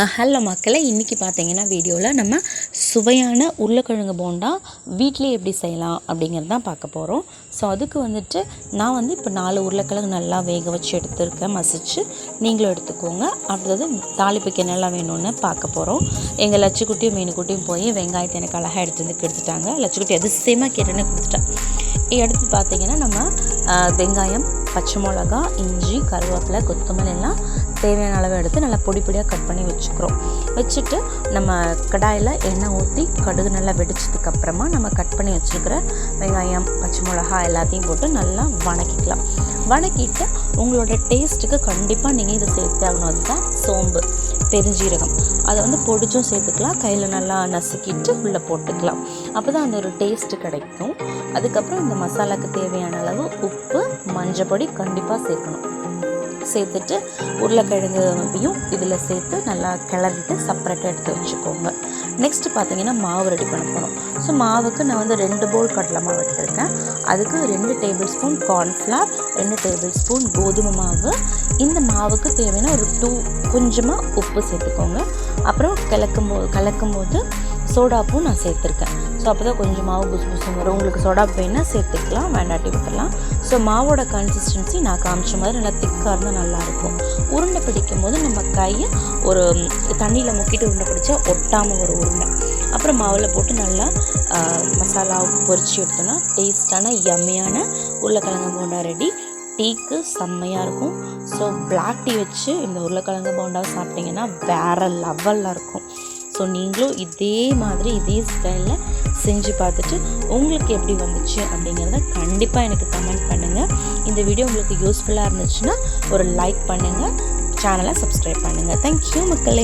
Hello மக்களை. இன்றைக்கி பார்த்தீங்கன்னா வீடியோவில் நம்ம சுவையான உருளைக்கிழங்கு போண்டா வீட்டிலே எப்படி செய்யலாம் அப்படிங்கிறது தான் பார்க்க போகிறோம் ஸோ அதுக்கு வந்துட்டு நான் வந்து இப்போ நாலு உருளைக்கிழங்கு நல்லா வேக வச்சு எடுத்துருக்கேன். மசிச்சு நீங்களும் எடுத்துக்கோங்க. அடுத்தது தாளிப்புக்கு என்னெல்லாம் வேணும்னு பார்க்க போகிறோம் எங்கள் லட்சுக்குட்டியும் மீனுக்குட்டியும் போய் வெங்காயத்தை எனக்கு அழகாக எடுத்து வந்து கெடுத்துட்டாங்க. லட்சுக்குட்டி அதிசயமாக கேட்டேன்னு கொடுத்துட்டேன் அடுத்து பார்த்தீங்கன்னா நம்ம வெங்காயம் பச்சை மிளகா இஞ்சி கருவேப்பிலை கொத்தமல்லி எல்லாம் தேவையான அளவு எடுத்து நல்லா பொடி பொடியாக கட் பண்ணி வச்சுக்கிறோம். வச்சுட்டு நம்ம கடாயில் எண்ணெய் ஊற்றி கடுகு நல்லா வெடிச்சதுக்கப்புறமா நம்ம கட் பண்ணி வச்சுருக்கிற வெங்காயம் பச்சை மிளகா எல்லாத்தையும் போட்டு நல்லா வணக்கிக்கலாம். வணக்கிட்டு உங்களோட டேஸ்ட்டுக்கு கண்டிப்பாக நீங்கள் இதை சேர்த்து ஆகணும். அதுதான் சோம்பு பெருஞ்சீரகம். அதை வந்து பொடிச்சும் சேர்த்துக்கலாம். கையில் நல்லா நசுக்கிட்டு உள்ளே போட்டுக்கலாம். அப்போ தான் அந்த ஒரு டேஸ்ட்டு கிடைக்கும். அதுக்கப்புறம் இந்த மசாலாவுக்கு தேவையான அளவு உப்பு மஞ்சப்பொடி கண்டிப்பாக சேர்க்கணும். சேர்த்துட்டு உருளைக்கிழங்கையும் இதில் சேர்த்து நல்லா கிளறிட்டு செப்பரேட்டாக எடுத்து வச்சுக்கோங்க. நெக்ஸ்ட் பார்த்தீங்கன்னா மாவு ரெடி பண்ண போகிறோம் ஸோ மாவுக்கு நான் வந்து ரெண்டு போல் கடலை மாவு எடுத்திருக்கேன். அதுக்கு ரெண்டு டேபிள் ஸ்பூன் கார்ன்ஃப்ளவர் ரெண்டு டேபிள் ஸ்பூன் கோதுமை மாவு. இந்த மாவுக்கு தேவையான ஒரு டூ கொஞ்சமாக உப்பு சேர்த்துக்கோங்க. அப்புறம் கலக்கும் போது கலக்கும் போது சோடாப்பும் நான் சேர்த்துருக்கேன். ஸோ அப்போ தான் கொஞ்சம் மாவு புசு புசு வரும். உங்களுக்கு சோடா வேணால் சேர்த்துக்கலாம் வேண்டாட்டி விட்டுலாம் ஸோ மாவோட கன்சிஸ்டன்சி நான் காமிச்ச மாதிரி நல்லா திக்காக இருந்தால் நல்லாயிருக்கும். உருண்டை பிடிக்கும் போது நம்ம கையை ஒரு தண்ணியில் முக்கிட்டு உருண்டை பிடிச்சா ஒட்டாமல் ஒரு உருண்டை. அப்புறம் மாவில் போட்டு நல்லா மசாலா பொரிச்சு எடுத்தோன்னா டேஸ்டான எம்மையான உருளைக்கிழங்கு போண்டா ரெடி டீக்கு செம்மையாக இருக்கும். ஸோ பிளாக் டீ வச்சு இந்த உருளைக்கிழங்கு போண்டாவை சாப்பிட்டிங்கன்னா வேறு லெவலில் இருக்கும். ஸோ நீங்களும் இதே மாதிரி இதே ஸ்டைலில் செஞ்சு பார்த்துட்டு உங்களுக்கு எப்படி வந்துச்சு அப்படிங்கிறத கண்டிப்பாக எனக்கு கமெண்ட் பண்ணுங்கள் இந்த வீடியோ உங்களுக்கு யூஸ்ஃபுல்லாக இருந்துச்சுன்னா ஒரு லைக் பண்ணுங்கள் சேனலை சப்ஸ்கிரைப் பண்ணுங்கள் தேங்க்யூ மக்களே.